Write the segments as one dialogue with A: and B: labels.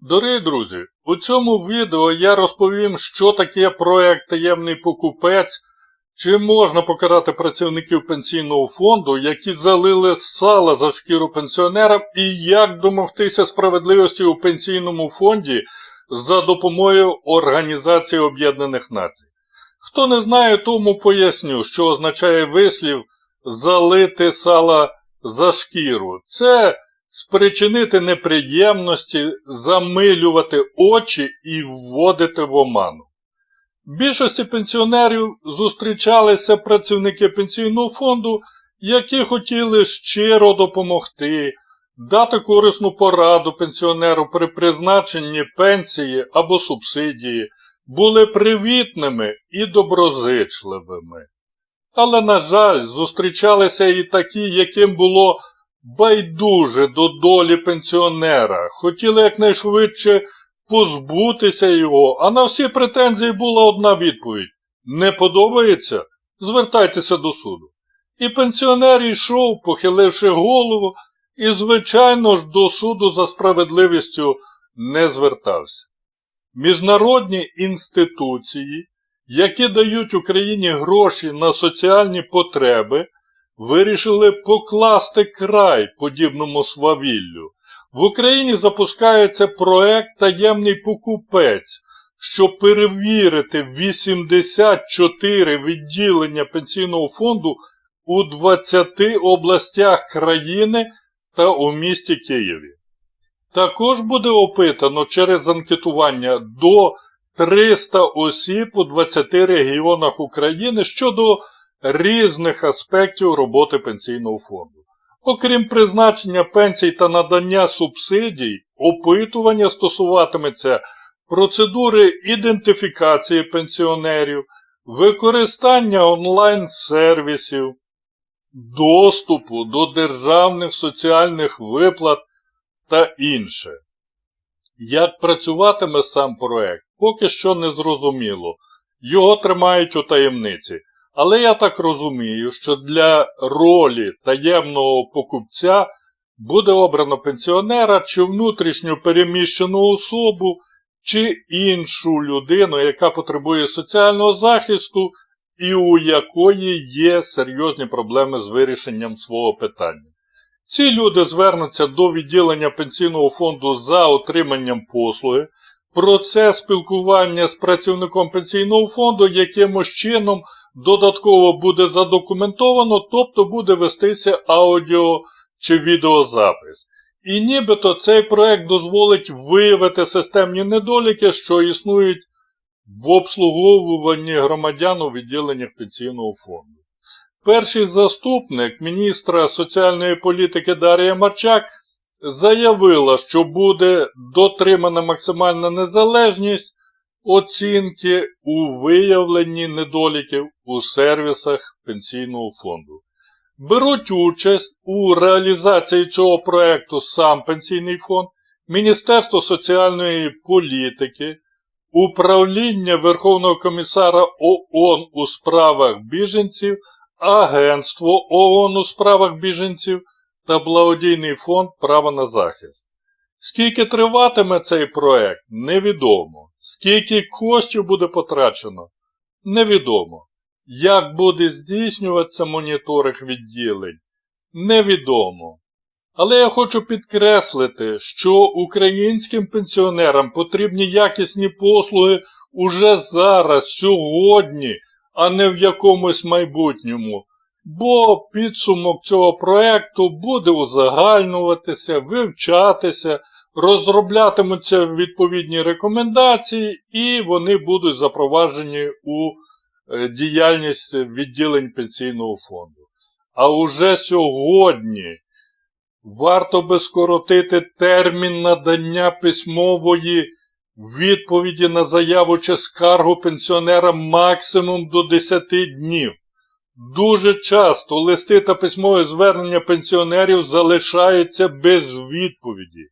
A: Дорогі друзі, у цьому відео я розповім, що таке проект Таємний покупець, чи можна покарати працівників пенсійного фонду, які залили сала за шкіру пенсіонерам, і як домогтися справедливості у пенсійному фонді за допомогою Організації Об'єднаних Націй. Хто не знає, тому поясню, що означає вислів залити сала за шкіру. Це спричинити неприємності, замилювати очі і вводити в оману. Більшості пенсіонерів зустрічалися працівники пенсійного фонду, які хотіли щиро допомогти, дати корисну пораду пенсіонеру при призначенні пенсії або субсидії, були привітними і доброзичливими. Але, на жаль, зустрічалися і такі, яким було байдуже до долі пенсіонера, хотіли якнайшвидше позбутися його, а на всі претензії була одна відповідь не подобається? Звертайтеся до суду. І пенсіонер йшов, похиливши голову, і, звичайно ж, до суду за справедливістю не звертався. Міжнародні інституції, які дають Україні гроші на соціальні потреби, вирішили покласти край подібному свавіллю. В Україні запускається проект Таємний покупець, щоб перевірити 84 відділення пенсійного фонду у 20 областях країни та у місті Києві. Також буде опитано через анкетування до 300 осіб у 20 регіонах України щодо різних аспектів роботи пенсійного фонду. Окрім призначення пенсій та надання субсидій, опитування стосуватиметься процедури ідентифікації пенсіонерів, використання онлайн-сервісів, доступу до державних соціальних виплат та інше. Як працюватиме сам проект, поки що не зрозуміло. Його тримають у таємниці. Але я так розумію, що для ролі таємного покупця буде обрано пенсіонера чи внутрішньо переміщену особу, чи іншу людину, яка потребує соціального захисту і у якої є серйозні проблеми з вирішенням свого питання. Ці люди звернуться до відділення пенсійного фонду за отриманням послуги. Процес спілкування з працівником пенсійного фонду якимось чином додатково буде задокументовано, тобто буде вестися аудіо чи відеозапис. І нібито цей проект дозволить виявити системні недоліки, що існують в обслуговуванні громадян у відділеннях пенсійного фонду. Перший заступник міністра соціальної політики Дар'я Марчак заявила, що буде дотримана максимальна незалежність оцінки у виявленні недоліків у сервісах пенсійного фонду. Беруть участь у реалізації цього проєкту сам Пенсійний фонд, Міністерство соціальної політики, Управління Верховного комісара ООН у справах біженців, Агентство ООН у справах біженців та Благодійний фонд Право на захист. Скільки триватиме цей проект, невідомо. Скільки коштів буде потрачено, невідомо. Як буде здійснюватися моніторинг відділень, невідомо. Але я хочу підкреслити, що українським пенсіонерам потрібні якісні послуги уже зараз, сьогодні, а не в якомусь майбутньому. Бо підсумок цього проекту буде узагальнюватися, вивчатися, розроблятимуться відповідні рекомендації, і вони будуть запроваджені у е, діяльність відділень пенсійного фонду. А уже сьогодні варто би скоротити термін надання письмової відповіді на заяву чи скаргу пенсіонера максимум до 10 днів. Дуже часто листи та письмове звернення пенсіонерів залишаються без відповіді.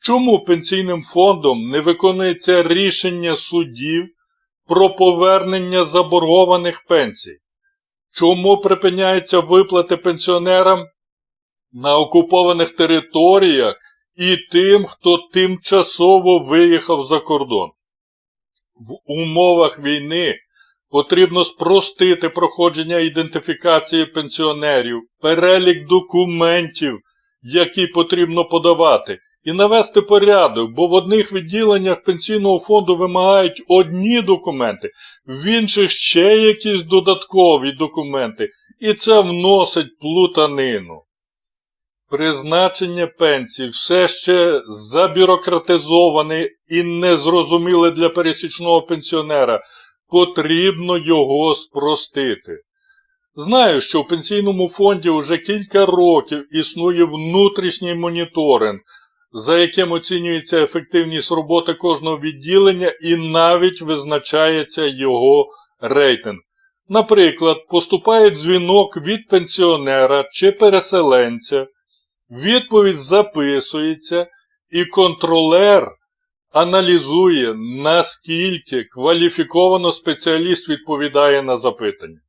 A: Чому пенсійним фондом не виконується рішення судів про повернення заборгованих пенсій? Чому припиняються виплати пенсіонерам на окупованих територіях і тим, хто тимчасово виїхав за кордон. В умовах війни потрібно спростити проходження ідентифікації пенсіонерів, перелік документів, які потрібно подавати, і навести порядок, бо в одних відділеннях пенсійного фонду вимагають одні документи, в інших ще якісь додаткові документи, і це вносить плутанину. Призначення пенсій все ще забюрократизоване і незрозуміле для пересічного пенсіонера. Потрібно його спростити. Знаю, що в пенсійному фонді вже кілька років існує внутрішній моніторинг, за яким оцінюється ефективність роботи кожного відділення і навіть визначається його рейтинг. Наприклад, поступає дзвінок від пенсіонера чи переселенця, відповідь записується, і контролер аналізує, наскільки кваліфіковано спеціаліст відповідає на запитання.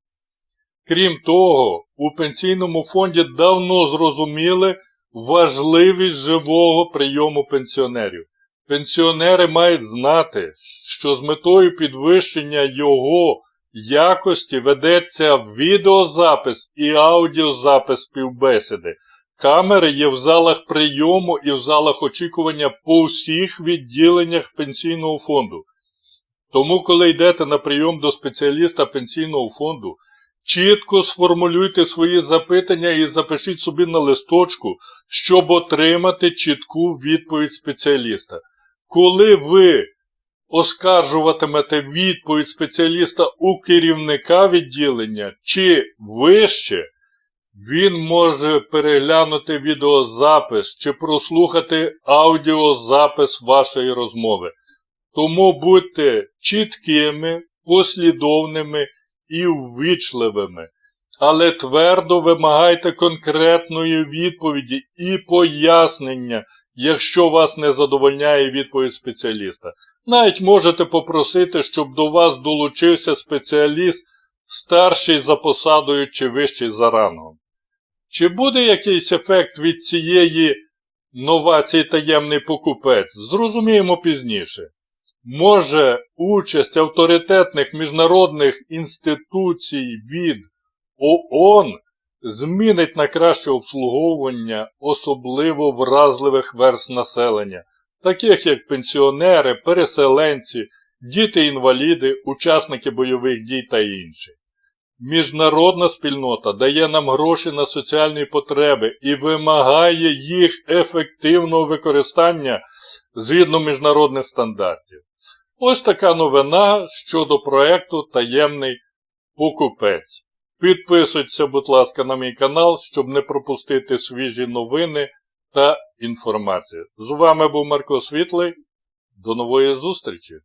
A: Крім того, у пенсійному фонді давно зрозуміли важливість живого прийому пенсіонерів. Пенсіонери мають знати, що з метою підвищення його якості ведеться відеозапис і аудіозапис співбесіди. Камери є в залах прийому і в залах очікування по всіх відділеннях пенсійного фонду. Тому, коли йдете на прийом до спеціаліста пенсійного фонду, чітко сформулюйте свої запитання і запишіть собі на листочку, щоб отримати чітку відповідь спеціаліста. Коли ви оскаржуватимете відповідь спеціаліста у керівника відділення чи вище, він може переглянути відеозапис чи прослухати аудіозапис вашої розмови. Тому будьте чіткими, послідовними і ввічливими, але твердо вимагайте конкретної відповіді і пояснення, якщо вас не задовольняє відповідь спеціаліста. Навіть можете попросити, щоб до вас долучився спеціаліст, старший за посадою чи вищий за рангом. Чи буде якийсь ефект від цієї новації таємний покупець? Зрозуміємо пізніше. Може, участь авторитетних міжнародних інституцій від ООН змінить на краще обслуговування особливо вразливих верст населення, таких як пенсіонери, переселенці, діти-інваліди, учасники бойових дій та інші. Міжнародна спільнота дає нам гроші на соціальні потреби і вимагає їх ефективного використання згідно міжнародних стандартів. Ось така новина щодо проекту Таємний покупець. Підписуйтеся, будь ласка, на мій канал, щоб не пропустити свіжі новини та інформацію. З вами був Марко Світлий. До нової зустрічі!